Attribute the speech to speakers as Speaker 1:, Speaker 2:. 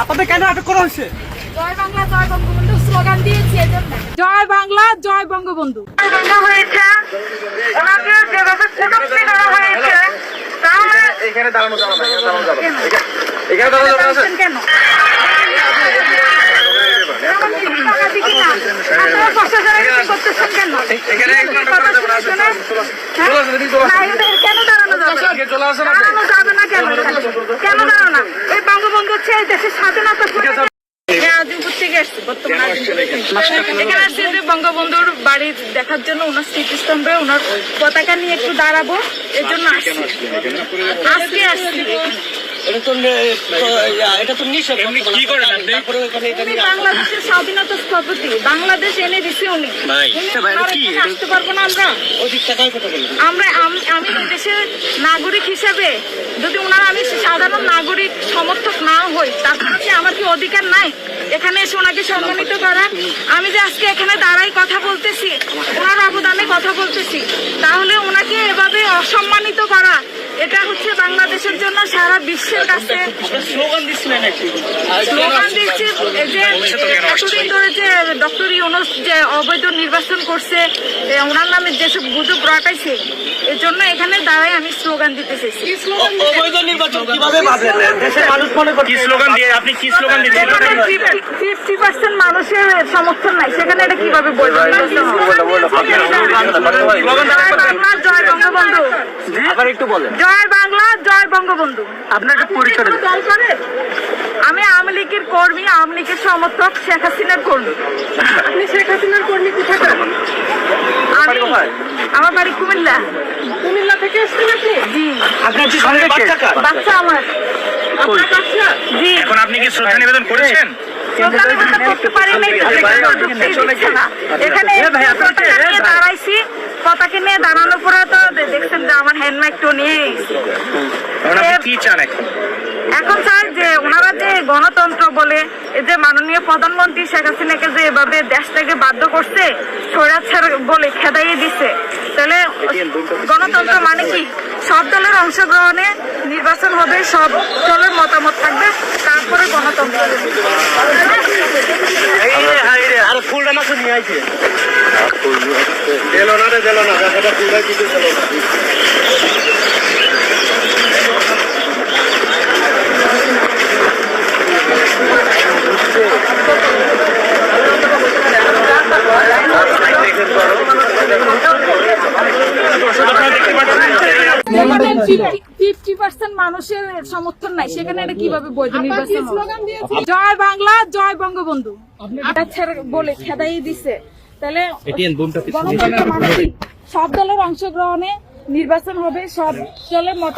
Speaker 1: আপনাদের কেন আটক করা হয়েছে?
Speaker 2: জয় বাংলা জয় বঙ্গবন্ধু স্লোগান দিয়েছি এজন্য জয় বাংলা জয় বঙ্গবন্ধু।
Speaker 3: হয়েছে ওনাকে যেভাবে কটূক্তি করা হয়েছে তাহলে
Speaker 4: এখানে দাঁড়ানো যাবে না দাঁড়ানো যাবে এখানে- এখানে দাঁড়ানো যাবে না
Speaker 2: কেন? কেন?
Speaker 4: দাঁড়ানো যাবে না,
Speaker 2: কেন? দাঁড়ানো হচ্ছে এই দেশের স্বাধীনতা হ্যাঁ, বঙ্গবন্ধুর বাড়ি দেখার জন্য ওনার স্মৃতিস্তম্ভে ওনার পতাকা নিয়ে একটু দাঁড়াবো এর জন্য আসছি। আজকে আসছি। উনি বাংলাদেশের স্বাধীনতা বাংলাদেশ এনে দিছে উনি। আসতে পারব না আমরা? আমরা আম- দেশের নাগরিক হিসেবে যদি ওনার আমি সাধারণ নাগরিক সমর্থক না হই তারপরে কি আমার কি অধিকার নাই? এখানে এসে ওনাকে সম্মানিত করার আমি যে আজকে এখানে দাঁড়াই কথা বলতেছি ওনার অবদানে কথা বলতেছি তাহলে ওনাকে এভাবে অসম্মানিত করা এটা হচ্ছে বাংলাদেশের সারা বিশ্বের কাছে স্লোগান দিচ্ছি যে এতদিন ধরে যে ডক্টর ইউনুস যে অবৈধ নির্বাচন করছে ওনার নামে যেসব গুজব রটাইছে এর জন্য এখানে দাঁড়ায় আমি স্লোগান দিতে চাইছি।
Speaker 1: অবৈধ নির্বাচন কীভাবে দেশের মানুষ মনে করছে
Speaker 5: কি স্লোগান দিয়ে আপনি কি স্লোগান দিচ্ছেন?
Speaker 2: ফিফটি পার্সেন্ট মানুষের সমর্থন নাই। সেখানে এটা কীভাবে জয় বঙ্গবন্ধু।
Speaker 1: আবার একটু বলেন।
Speaker 2: জয় বাংলা জয় বঙ্গবন্ধু।
Speaker 1: আপনার পরিচয়
Speaker 2: আমি আওয়ামী লীগের কর্মী আওয়ামী লীগের সমর্থক শেখ হাসিনার কর্মী। আপনি শেখ হাসিনার কর্মী আমি আমার বাড়ি কুমিল্লা। কুমিল্লা থেকে এসছেন আপনি? জি।
Speaker 1: আপনার কি সঙ্গে বাচ্চা
Speaker 2: আমার। জি।
Speaker 5: এখন আপনি কি শ্রদ্ধা নিবেদন করেছেন?
Speaker 2: তো, এখানে তো? পতাকা নিয়ে দাঁড়াইছি। পতাকা নিয়ে দাঁড়ানোর পরে তো দেখছেন যে আমার নিয়ে এসেছি।
Speaker 5: এখন আপনি কি চান এখন?
Speaker 2: এখন চাই যে ওনারা যে গণতন্ত্র বলে এই যে মাননীয় প্রধানমন্ত্রী শেখ হাসিনাকে যে এভাবে দেশ থেকে বাধ্য করছে স্বৈরাচার বলে খেদাইয়ে দিছে তাহলে গণতন্ত্র মানে কি? সব দলের অংশগ্রহণে নির্বাচন হবে সব দলের মতামত থাকবে তারপরে গণতন্ত্র।
Speaker 1: ফুলটা
Speaker 2: ফিফটি পার্সেন্ট মানুষের সমর্থন নাই। সেখানে এটা কীভাবে বৈধ নির্বাচন জয় বাংলা জয় বঙ্গবন্ধু। বলে খেদাই দিছে। তাহলে? সব দলের অংশগ্রহণে নির্বাচন হবে সব দলের মত